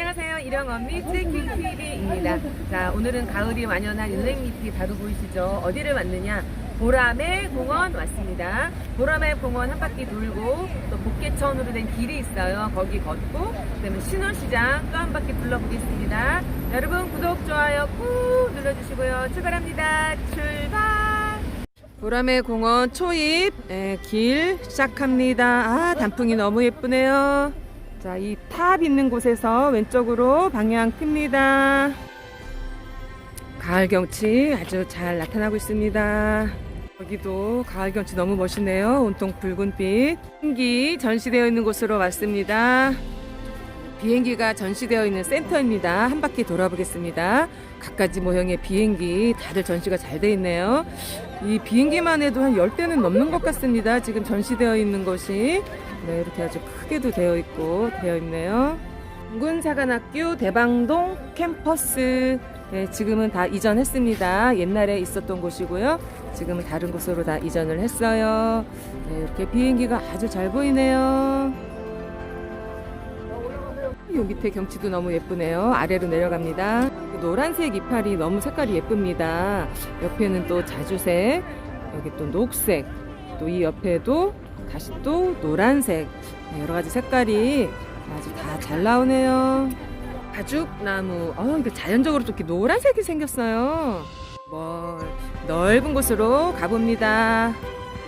안녕하세요. 일영언니 트레킹TV입니다. 자, 오늘은 가을이 완연한 일렉잎이 바로 보이시죠? 어디를 왔느냐? 보라매 공원 왔습니다. 보라매 공원 한 바퀴 돌고 또 복개천으로 된 길이 있어요. 거기 걷고 그다음에 신월시장 또 한 바퀴 둘러보겠습니다. 여러분 구독, 좋아요 꾹 눌러주시고요. 출발합니다. 출발! 보라매 공원 초입 예, 길 시작합니다. 아 단풍이 너무 예쁘네요. 자, 이 탑 있는 곳에서 왼쪽으로 방향 틉니다. 가을 경치 아주 잘 나타나고 있습니다. 여기도 가을 경치 너무 멋있네요. 온통 붉은빛. 비행기 전시되어 있는 곳으로 왔습니다. 비행기가 전시되어 있는 센터입니다. 한 바퀴 돌아보겠습니다. 각가지 모형의 비행기 다들 전시가 잘 돼 있네요. 이 비행기만 해도 한 10대는 넘는 것 같습니다. 지금 전시되어 있는 것이. 네, 이렇게 아주 크게도 되어 있고 되어 있네요. 공군사관학교 대방동 캠퍼스. 네, 지금은 다 이전했습니다. 옛날에 있었던 곳이고요. 지금은 다른 곳으로 다 이전을 했어요. 네, 이렇게 비행기가 아주 잘 보이네요. 이 밑에 경치도 너무 예쁘네요. 아래로 내려갑니다. 노란색 이파리 너무 색깔이 예쁩니다. 옆에는 또 자주색, 여기 또 녹색, 또 이 옆에도 다시 또 노란색, 네, 여러 가지 색깔이 아주 다 잘 나오네요. 가죽나무, 어, 이거 자연적으로 또 이렇게 노란색이 생겼어요. 뭐, 넓은 곳으로 가봅니다.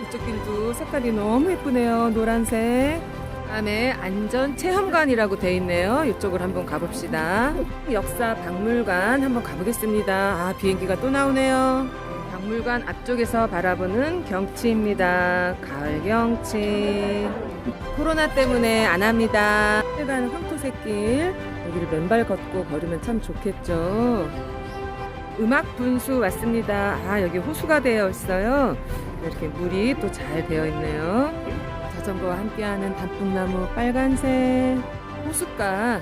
이쪽 길도 색깔이 너무 예쁘네요. 노란색. 다음에 안전 체험관이라고 돼 있네요. 이쪽으로 한번 가봅시다. 역사 박물관 한번 가보겠습니다. 아, 비행기가 또 나오네요. 박물관 앞쪽에서 바라보는 경치입니다. 가을 경치. 코로나 때문에 안 합니다. 일반 황토색길 여기를 맨발 걷고 걸으면 참 좋겠죠. 음악 분수 왔습니다. 아, 여기 호수가 되어 있어요. 이렇게 물이 또 잘 되어 있네요. 자전거와 함께하는 단풍나무 빨간색 호숫가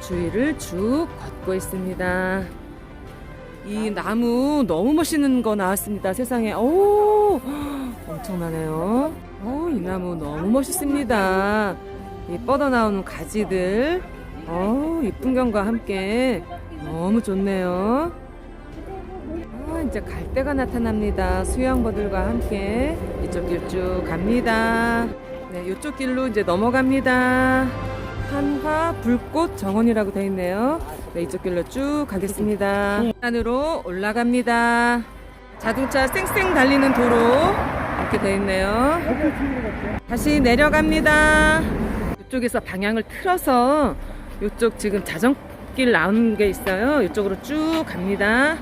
주위를 쭉 걷고 있습니다. 이 나무 너무 멋있는 거 나왔습니다. 세상에. 오! 엄청나네요. 오, 이 나무 너무 멋있습니다. 이 뻗어나오는 가지들. 어, 이 풍경과 함께 너무 좋네요. 아, 이제 갈 때가 나타납니다. 수영버들과 함께 이쪽 길 쭉 갑니다. 네, 이쪽 길로 이제 넘어갑니다. 한화 불꽃 정원이라고 되어 있네요. 네, 이쪽 길로 쭉 가겠습니다. 산으로 올라갑니다. 자동차 쌩쌩 달리는 도로 이렇게 되어 있네요. 다시 내려갑니다. 이쪽에서 방향을 틀어서 이쪽 지금 자전길 나오는 게 있어요. 이쪽으로 쭉 갑니다.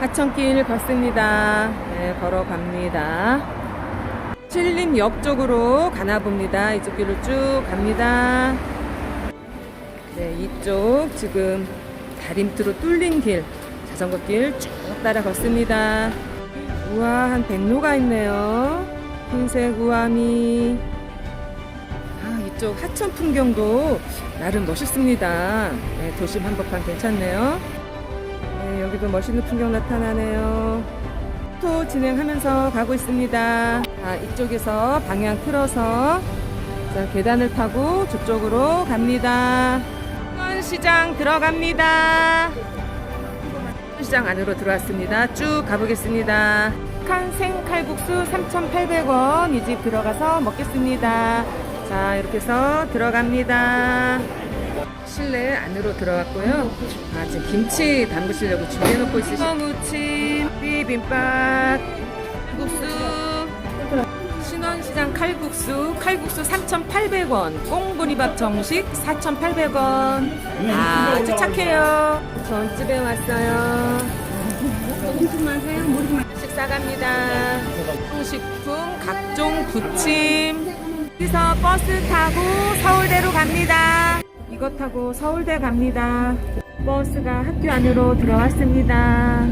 하천길 걷습니다. 네, 걸어갑니다. 칠림역 쪽으로 가나 봅니다. 이쪽 길로 쭉 갑니다. 네, 이쪽 지금 다림트로 뚫린 길, 자전거 길 쭉 따라 걷습니다. 우와, 한 백로가 있네요. 흰색 우아미. 아, 이쪽 하천 풍경도 나름 멋있습니다. 네, 도심 한복판 괜찮네요. 네, 여기도 멋있는 풍경 나타나네요. 또 진행하면서 가고 있습니다. 자, 이쪽에서 방향 틀어서 자, 계단을 타고 저쪽으로 갑니다. 시장 들어갑니다. 시장 안으로 들어왔습니다. 쭉 가보겠습니다. 칸생 칼국수 3,800원 이 집 들어가서 먹겠습니다. 자, 이렇게 해서 들어갑니다. 실내 안으로 들어왔고요. 아, 지금 김치 담그시려고 준비해놓고 있으시죠? 무침, 비빔밥, 국수, 신원시장 칼국수, 칼국수 3,800원, 꽁보리밥 정식 4,800원. 아주 착해요. 전집에 왔어요. 식사 갑니다. 식품, 각종 부침. 여기서 버스 타고 서울대로 갑니다. 이거 타고 서울대 갑니다. 버스가 학교 안으로 들어왔습니다.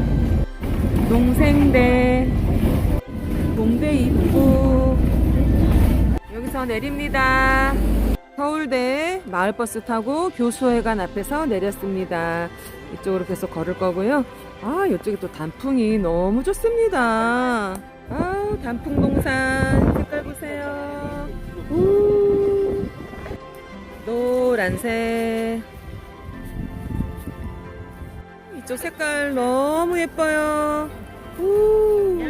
농생대, 농대 입구. 여기서 내립니다. 서울대 마을버스 타고 교수회관 앞에서 내렸습니다. 이쪽으로 계속 걸을 거고요. 아, 이쪽에 또 단풍이 너무 좋습니다. 아, 단풍 동산 색깔 보세요. 우, 노란색. 이쪽 색깔 너무 예뻐요. 우.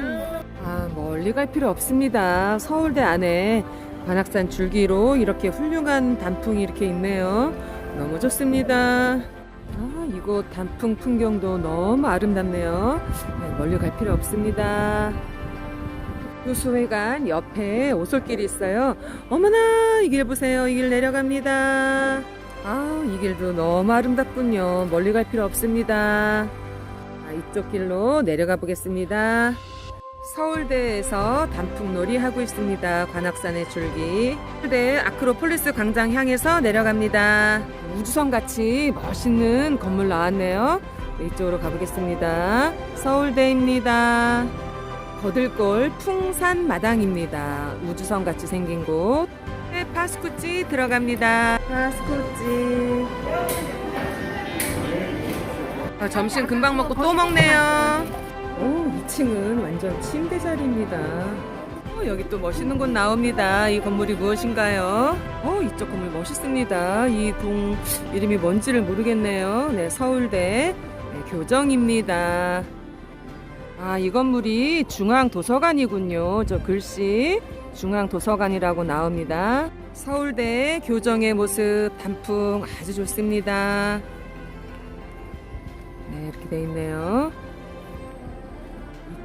아, 멀리 갈 필요 없습니다. 서울대 안에 관악산 줄기로 이렇게 훌륭한 단풍이 이렇게 있네요. 너무 좋습니다. 아, 이곳 단풍 풍경도 너무 아름답네요. 네, 멀리 갈 필요 없습니다. 효수회관 옆에 오솔길이 있어요. 어머나, 이 길 보세요. 이 길 내려갑니다. 아, 이 길도 너무 아름답군요. 멀리 갈 필요 없습니다. 아, 이쪽 길로 내려가 보겠습니다. 서울대에서 단풍놀이 하고 있습니다. 관악산의 줄기. 서울대 아크로폴리스 광장 향해서 내려갑니다. 우주선 같이 멋있는 건물 나왔네요. 네, 이쪽으로 가보겠습니다. 서울대입니다. 거들골 풍산 마당입니다. 우주선 같이 생긴 곳. 네, 파스쿠찌 들어갑니다. 파스쿠찌. 아, 점심 금방 먹고 또 먹네요. 오, 2층은 완전 침대 자리입니다. 어, 여기 또 멋있는 곳 나옵니다. 이 건물이 무엇인가요? 어, 이쪽 건물 멋있습니다. 이 동 이름이 뭔지를 모르겠네요. 네, 서울대 네, 교정입니다. 아, 이 건물이 중앙도서관이군요. 저 글씨 중앙도서관이라고 나옵니다. 서울대 교정의 모습 단풍 아주 좋습니다. 네, 이렇게 돼 있네요.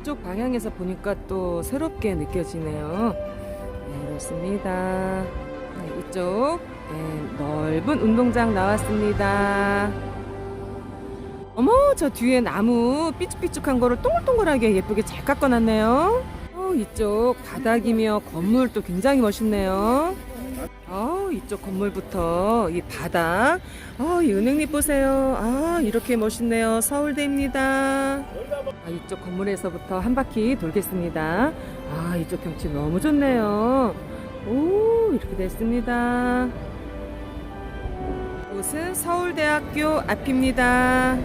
이쪽 방향에서 보니까 또 새롭게 느껴지네요. 네, 그렇습니다. 네, 이쪽 네, 넓은 운동장 나왔습니다. 어머, 저 뒤에 나무 삐쭉삐쭉한 거를 동글동글하게 예쁘게 잘 깎아놨네요. 어, 이쪽 바닥이며 건물도 굉장히 멋있네요. 어, 이쪽 건물부터 이 바닥. 어, 이 은행잎 보세요. 아, 이렇게 멋있네요. 서울대입니다. 아, 이쪽 건물에서부터 한 바퀴 돌겠습니다. 아, 이쪽 경치 너무 좋네요. 오, 이렇게 됐습니다. 이곳은 서울대학교 앞입니다.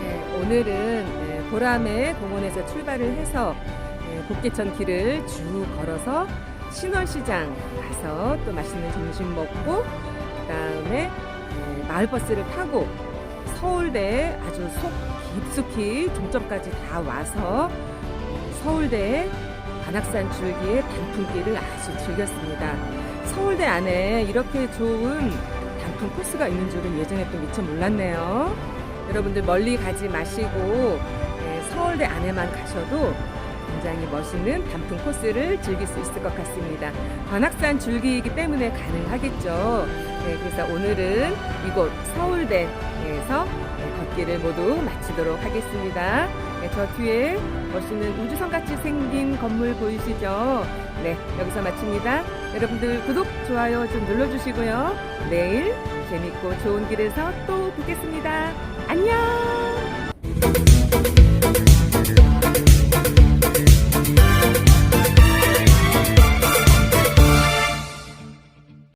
네, 오늘은 네, 보람의 공원에서 출발을 해서 네, 복개천 길을 쭉 걸어서 신월시장 가서 또 맛있는 점심 먹고 그다음에 네, 마을버스를 타고 서울대 아주 속 깊숙이 종점까지 다 와서 서울대 관악산 줄기의 단풍길을 아주 즐겼습니다. 서울대 안에 이렇게 좋은 단풍 코스가 있는 줄은 예전에 또 미처 몰랐네요. 여러분들 멀리 가지 마시고 네, 서울대 안에만 가셔도 굉장히 멋있는 단풍 코스를 즐길 수 있을 것 같습니다. 관악산 줄기이기 때문에 가능하겠죠. 네, 그래서 오늘은 이곳 서울대에서 네, 걷기를 모두 마치도록 하겠습니다. 네, 저 뒤에 멋있는 우주선 같이 생긴 건물 보이시죠? 네, 여기서 마칩니다. 여러분들 구독, 좋아요 좀 눌러주시고요. 내일 재밌고 좋은 길에서 또 뵙겠습니다. 안녕! Thank you.